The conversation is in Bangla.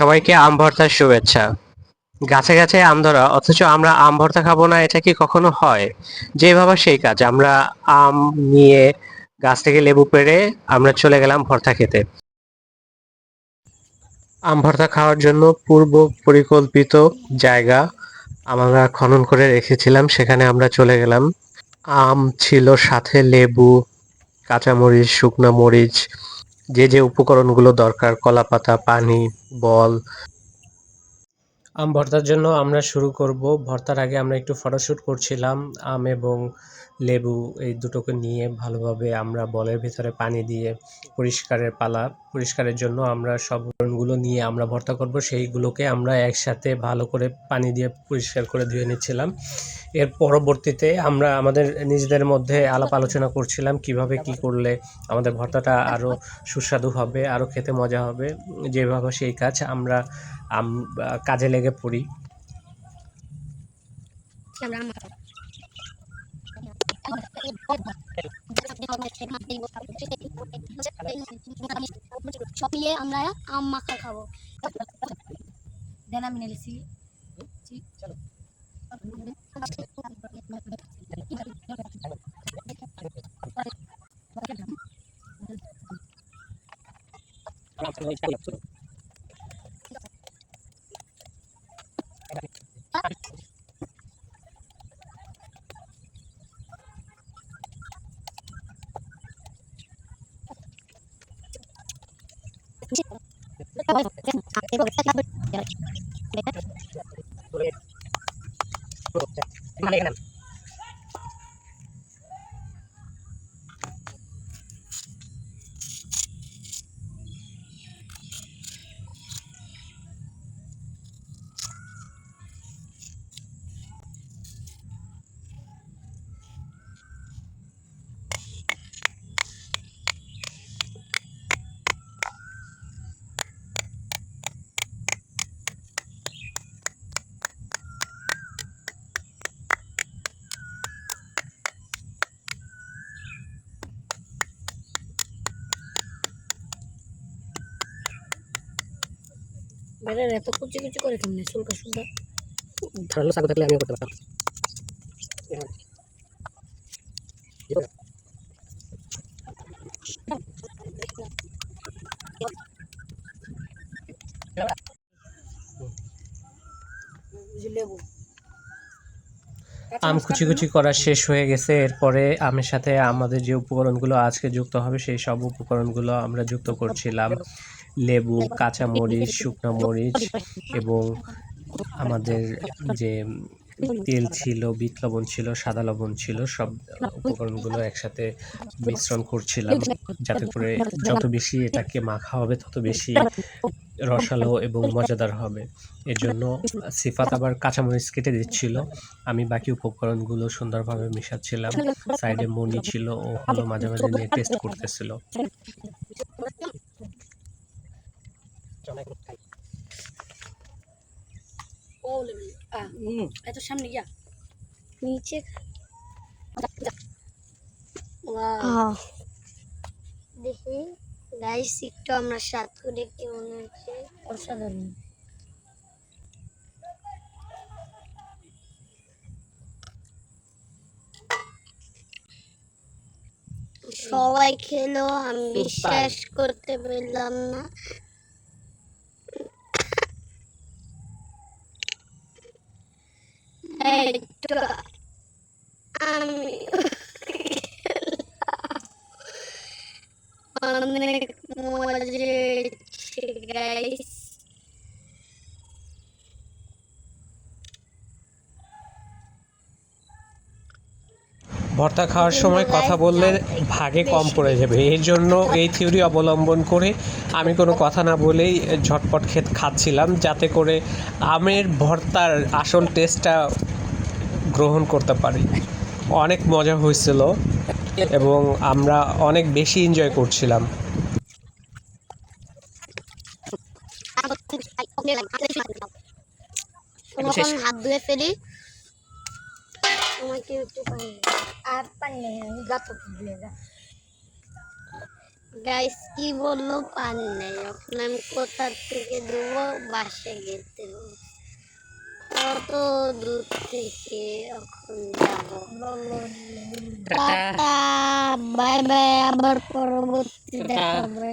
সবাইকে আম ভর্তার শুভেচ্ছা। গাছে গাছে আম ধরা, অথচ আমরা আম ভর্তা খাব না, এটা কি কখনো হয়? যে ভাবা সেই কাজ, আমরা আম নিয়ে গাছ থেকে লেবু পেড়ে আমরা চলে গেলাম ভর্তা খেতে। আম ভর্তা খাওয়ার জন্য পূর্ব পরিকল্পিত জায়গা আমরা খনন করে রেখেছিলাম, সেখানে আমরা চলে গেলাম। আম ছিল সাথে লেবু, কাঁচামরিচ, শুকনো মরিচ যে যে উপকরণগুলো দরকার কলাপাতা পানি বল আম ভর্তার জন্য আমরা শুরু করব। ভর্তার আগে আমরা একটু ফটোশ্যুট করছিলাম। আম এবং লেবু এই দুটোকে নিয়ে ভালোভাবে আমরা বলের ভিতরে পানি দিয়ে পরিষ্কারের পালা, পরিষ্কারের জন্য আমরা সব উপকরণগুলো নিয়ে আমরা ভর্তা করব। সেইগুলোকে আমরা একসাথে ভালো করে পানি দিয়ে পরিষ্কার করে ধুয়ে নিচ্ছিলাম। এর পরবর্তীতে আমরা আমাদের নিজেদের মধ্যে আলাপ আলোচনা করছিলাম কীভাবে কি করলে আমাদের ভর্তাটা আরও সুস্বাদু হবে আরও খেতে মজা হবে। যেভাবে সেই কাজ আমরা আম- কাজে লেগে পড়ি। সব মিলিয়ে আমরা আম মাখা খাব। দেন আমি Terima kasih. বেড়ে এত কুচি কুচি করে কেমনে সুলকা সুলকা ধারালো চাকু থাকলে আমিও করতে পারতাম। লেবু। আম কুচি কুচি করা শেষ হয়ে গেছে এরপরে আমের সাথে আমাদের যে উপকরণগুলো আজকে যুক্ত হবে সেই সব উপকরণগুলো আমরা যুক্ত করছিলাম। লেবু কাঁচা মরিচ শুকনো মরিচ এবং আমাদের যে তেল ছিল বিট লবণ ছিল সাদা লবণ ছিল সব উপকরণগুলো একসাথে মিশ্রণ করছিলাম যাতে করে যত বেশি এটাকে মাখা হবে তত বেশি রসালো এবং মজাদার হবে। এর জন্য সিফাত আবার কাঁচামরিচ কেটে দিচ্ছিল। আমি বাকি উপকরণগুলো সুন্দরভাবে মেশাচ্ছিলাম। সাইডে মনি ছিল ও হলো মাঝে মাঝে নিয়ে টেস্ট করতেছিল। ও এত সামনে গিয়া নিচে। দেখি গাইস একটু আমরা স্বাদ করে কেমন হচ্ছে। অসাধারণ। সবাই খেলো আমি বিশ্বাস করতে পারলাম না। আমি অনেক মজা গাইস ভর্তা খাওয়ার সময় কথা বললে ভাগে কম পড়ে যাবে। এর জন্য এই থিওরি অবলম্বন করে আমি কোনো কথা না বলেই ঝটপট খেত খাচ্ছিলাম যাতে করে আমের ভর্তার আসল টেস্টটা গ্রহণ করতে পারি। অনেক মজা হয়েছিল এবং আমরা অনেক বেশি এনজয় করছিলাম। তখন হাত ধুয়ে ফেলি। তোমাকে একটু আর পানি নেই গাতো দিয়ে যা গাইস কি বলল? পানি নেই। এখন আমি কোথা থেকে দেবো? বাসে হবে। কত দূর থেকে এখন যাব টাটা। বাই বাই আবার পরবর্তী দেখা হবে।